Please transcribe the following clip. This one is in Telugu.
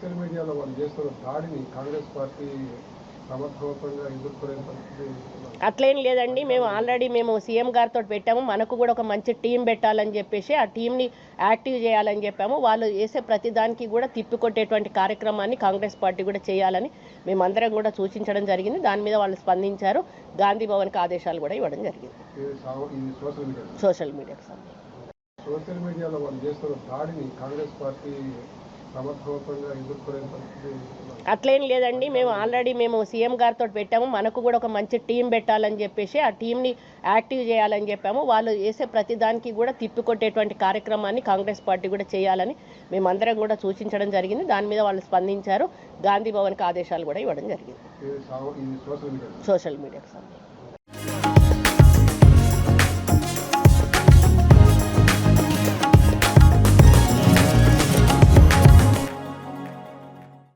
చేస్తున్న దాడిని కాంగ్రెస్ పార్టీ అట్లేం లేదండి. మేము ఆల్రెడీ మేము సీఎం గారితో పెట్టాము. మనకు కూడా ఒక మంచి టీం పెట్టాలని చెప్పేసి ఆ టీంని యాక్టివ్ చేయాలని చెప్పాము. వాళ్ళు వేసే ప్రతి దానికి కూడా తిప్పికొట్టేటువంటి కార్యక్రమాన్ని కాంగ్రెస్ పార్టీ కూడా చేయాలని మేమందరం కూడా సూచించడం జరిగింది. దాని మీద వాళ్ళు స్పందించారు. గాంధీ భవన్కి ఆదేశాలు కూడా ఇవ్వడం జరిగింది. Social media. సోషల్ మీడియాకి సోషల్ మీడియాలో వాళ్ళు చేస్తున్న దాడిని కాంగ్రెస్ పార్టీ సమర్థవంతంగా ఎదుర్కొనే పరిస్థితి అట్లేం లేదండి. మేము ఆల్రెడీ మేము సీఎం గారితో పెట్టాము. మనకు కూడా ఒక మంచి టీం పెట్టాలని చెప్పేసి ఆ టీంని యాక్టివ్ చేయాలని చెప్పాము. వాళ్ళు వేసే ప్రతి దానికి కూడా తిప్పికొట్టేటువంటి కార్యక్రమాన్ని కాంగ్రెస్ పార్టీ కూడా చేయాలని మేమందరం కూడా సూచించడం జరిగింది. దాని మీద వాళ్ళు స్పందించారు. గాంధీ భవన్కి ఆదేశాలు కూడా ఇవ్వడం జరిగింది. సోషల్ మీడియాకి సంబంధించి.